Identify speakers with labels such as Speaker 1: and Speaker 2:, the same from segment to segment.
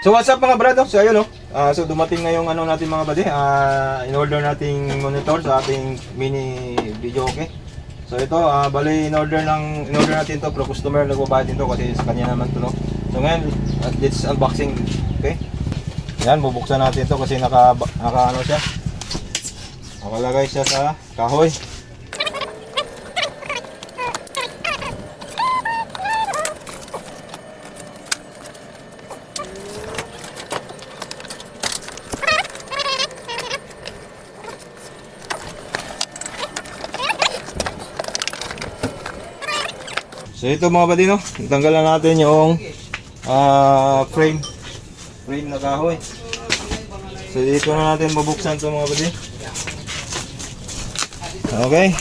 Speaker 1: So what's up mga brado? So ayun no. Ah, so dumating na yung ano natin mga buddy. Ah, in order nating monitor sa ating mini video okay. So ito, ah, bali in order ng in order natin to pro customer nagbabayad din to kasi sa kanya naman to no. So ngayon, uh, let's unboxing. Okay? Yan, bubuksan natin to kasi naka naka ano siya. Nakalagay siya sa kahoy. So ito mga buddy no, tanggalan natin yung ah, frame frame na kahoy. So dito na natin mabuksan to mga buddy. Okay.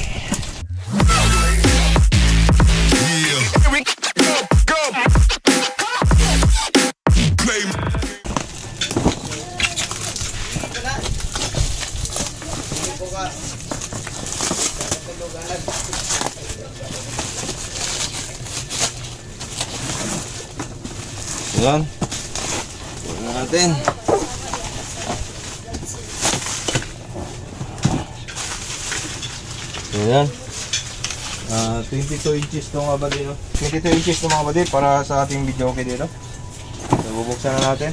Speaker 1: Yan. Tingnan natin. So yan. Ah, 22 inches to mga bali, no? 22 inches to mga bali para sa ating video okay dito. So bubuksan na natin.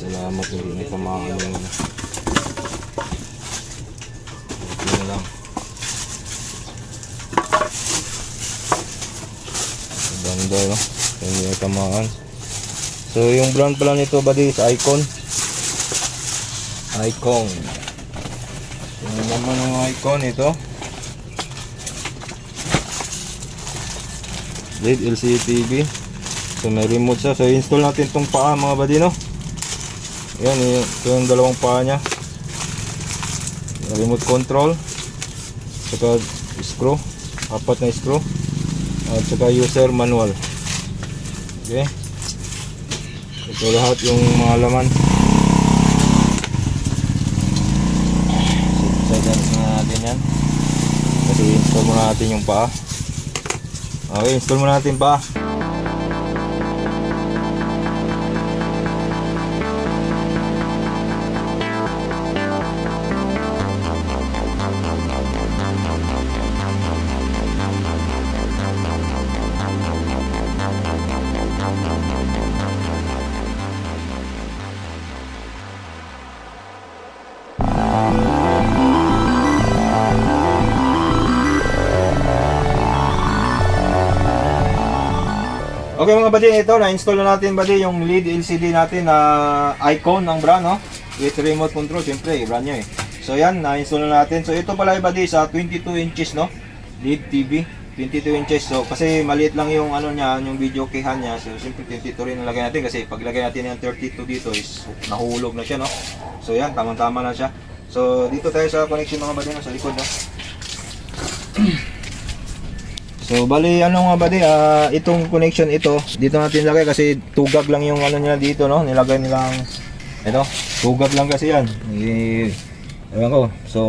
Speaker 1: So yan. Salamat hindi na yun. Okay na lang. Ganda no? Hindi na tamaan. So yung brand pala nito buddy is Icon. Icon. Yung naman ng Icon ito. LED LCD TV. So may remote siya. So install natin tong paa mga buddy no. Yan, yung, ito yung dalawang paa niya. Remote control. Saka screw. Apat na screw. At saka user manual. Okay. Ito lahat yung mga laman. Sidean na natin yan. Kasi install muna natin yung paa. Okay, install muna natin paa. Okay mga buddy, ito na-install na natin buddy yung LED LCD natin na icon ng brand no. With remote control, siyempre brand nyo eh. So yan, na-install na natin. So ito pala buddy sa 22 inches no. LED TV, 22 inches. So kasi maliit lang yung ano niya, yung video keyhan niya. So siyempre 22 rin nalagay natin kasi pag lagay natin yung 32 dito is nahulog na siya no. So yan, tamang-tama na siya. So dito tayo sa connection mga no, sa likod no. So bali ano nga ba di ah, itong connection ito dito natin lagay kasi tugag lang yung ano nila dito no? Nilagay nilang ito tugag lang kasi yan. Eh, ewan ko. So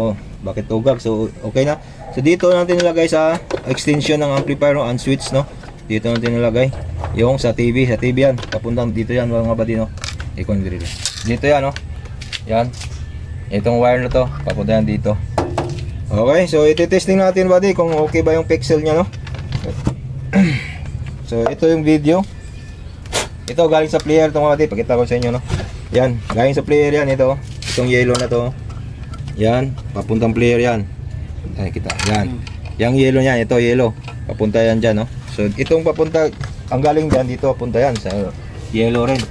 Speaker 1: bakit tugag? So okay na. So dito natin nilagay sa extension ng amplifier no and switch no? Dito natin nilagay yung sa TV sa TV yan. Papuntang dito yan mga buddy no? Ikon dito dito yan no? Yan itong wire na to papunta yan dito Okay, so iti-testing natin buddy kung okay ba yung pixel niya no. so ito yung video. Ito galing sa player itong mga buddy, pakita ko sa inyo no. Yan, galing sa player yan ito. Itong yellow na to. Yan, papuntang player yan. Ay kita, yan. Yang yellow niya, ito yellow. Papunta yan diyan no. So itong papunta ang galing diyan dito papunta yan sa yellow rin.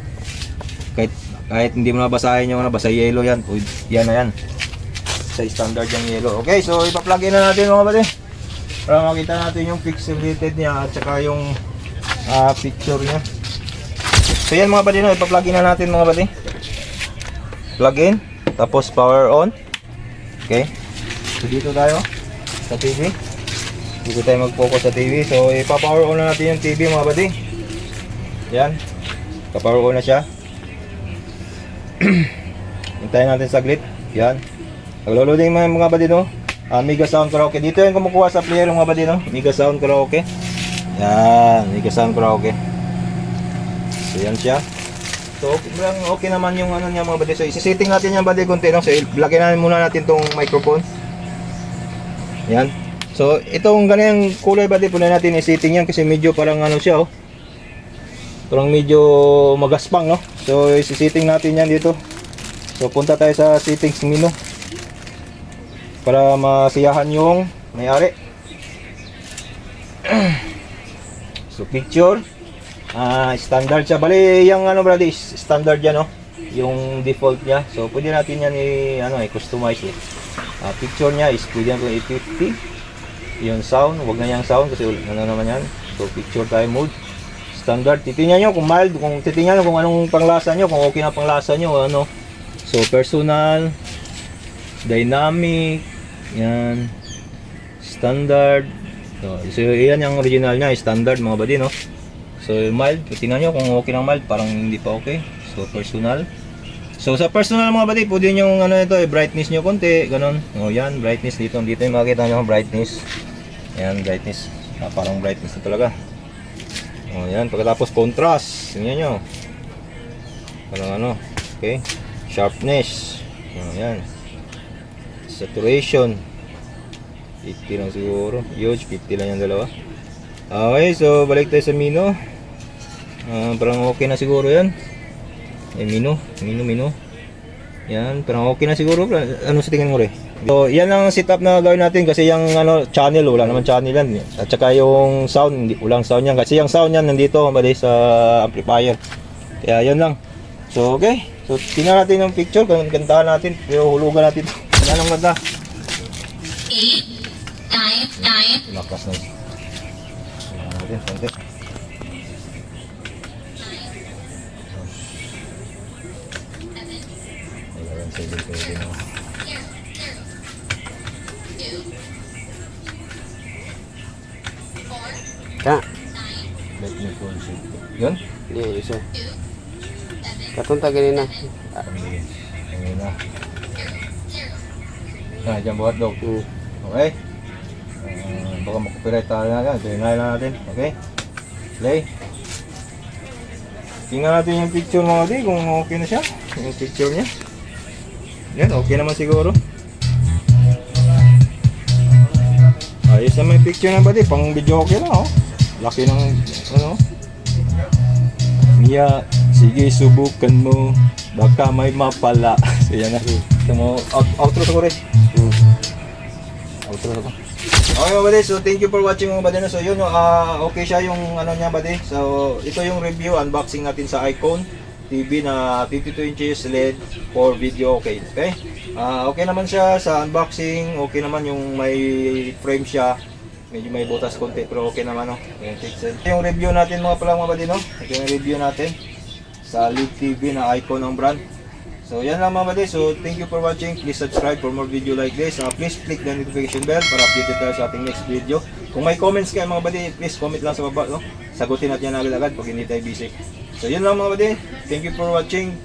Speaker 1: Kahit kahit hindi mo nabasahin yung ano, basta yellow yan. Uy, yan na yan sa standard yung yellow. Okay, so ipa-plug in na natin mga buddy. Para makita natin yung pixelated niya at saka yung ah, picture niya. So yan mga buddy, no, ipa-plug in na natin mga buddy. Plug in, tapos power on. Okay. So dito tayo sa TV. Dito tayo mag-focus sa TV. So ipa-power on na natin yung TV mga buddy. Yan. Pa-power on na siya. Hintayin natin saglit. Yan. Pag-loading mga mga buddy no. Ah, Mega Sound Karaoke. Dito yung kumukuha sa player mga buddy no. Mega Sound Karaoke. Yan, Mega Sound Karaoke. So yan siya. So lang- okay naman yung ano niya mga buddy. So isi-setting natin yan buddy konti no. So lagyan na muna natin tong microphone. Yan. So itong ganyan kulay buddy, puna natin i-setting yan kasi medyo parang ano siya oh. Parang medyo magaspang no. So isi-setting natin yan dito. So punta tayo sa settings menu para masiyahan yung may-ari. so picture ah standard siya. Bali yung ano is standard yan no. Yung default niya. So pwede natin yan i ano i-customize eh. Ah, picture niya is pwede natin i-50. Yung sound, wag na yung sound kasi ano naman yan. So picture tayo mode standard. Titingnan nyo kung mild, kung titingnan nyo kung anong panglasa nyo, kung okay na panglasa nyo, ano. So, personal, dynamic, yan, standard. So, so yan yung original niya, standard mga buddy, no? So, mild, titingnan nyo kung okay na mild, parang hindi pa okay. So, personal. So, sa personal mga buddy, pwede nyo ano ito, eh, brightness nyo konti, ganun. O, yan, brightness dito. Dito yung makikita nyo, brightness. Yan, brightness. Ah, parang brightness na talaga. O, yan. Pagkatapos contrast. Tingnan nyo. Parang ano. Okay. Sharpness. O, yan. Saturation. 50 lang siguro. Huge. 50 lang yung dalawa. Okay. So, balik tayo sa Mino. Ah, parang okay na siguro yan. Eh, Mino. Mino, Mino. Yan. Parang okay na siguro. Ano sa tingin mo rin? So, yan ang setup na gawin natin kasi yung ano, channel, wala naman channel yan. At saka yung sound, hindi, walang sound yan. Kasi yung sound yan nandito, mali sa amplifier. Kaya yun lang. So, okay. So, tingnan natin yung picture, kantahan natin, pero hulugan natin ito. Yan ang ganda.
Speaker 2: eight, nine, nine,
Speaker 1: Lakas na. Tingnan natin, konti. Ayan, sige, pwede na.
Speaker 3: Ka.
Speaker 1: Let me consider. Yun?
Speaker 3: Di isa. Katunta ganina.
Speaker 1: Ayun na. Ah, dyan buhat daw.
Speaker 3: Hmm.
Speaker 1: Okay. Uh, baka makopyright tayo na yan. Tingnan na natin. Okay. Play. Tingnan natin yung picture mga di kung okay na siya. Yung picture niya. Yan, okay naman siguro. Ayos naman yung picture ng body. Pang video okay na oh. Laki ng ano. Mia, sige subukan mo. Baka may mapala. so yan na. Ito mo, out, outro eh.
Speaker 3: Hmm.
Speaker 1: Outro na ko. Okay mga buddy, so thank you for watching mga buddy. So yun, ah okay siya yung ano niya buddy. So ito yung review, unboxing natin sa Icon TV na 52 inches LED for video okay. Okay? Ah okay naman siya sa unboxing, okay naman yung may frame siya. Medyo may butas konti pero okay naman no. Yung pixel. Yung review natin mga pala mga buddy no. Ito yung review natin sa LED TV na Icon ng brand. So yan lang mga buddy. So thank you for watching. Please subscribe for more video like this. Uh, please click the notification bell para updated tayo sa ating next video. Kung may comments kayo mga buddy, please comment lang sa baba. No? Sagutin natin yan agad-agad pag hindi tayo busy. So yun lang mga buddy. Thank you for watching.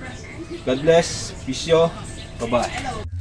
Speaker 1: God bless. Peace yo. Bye-bye.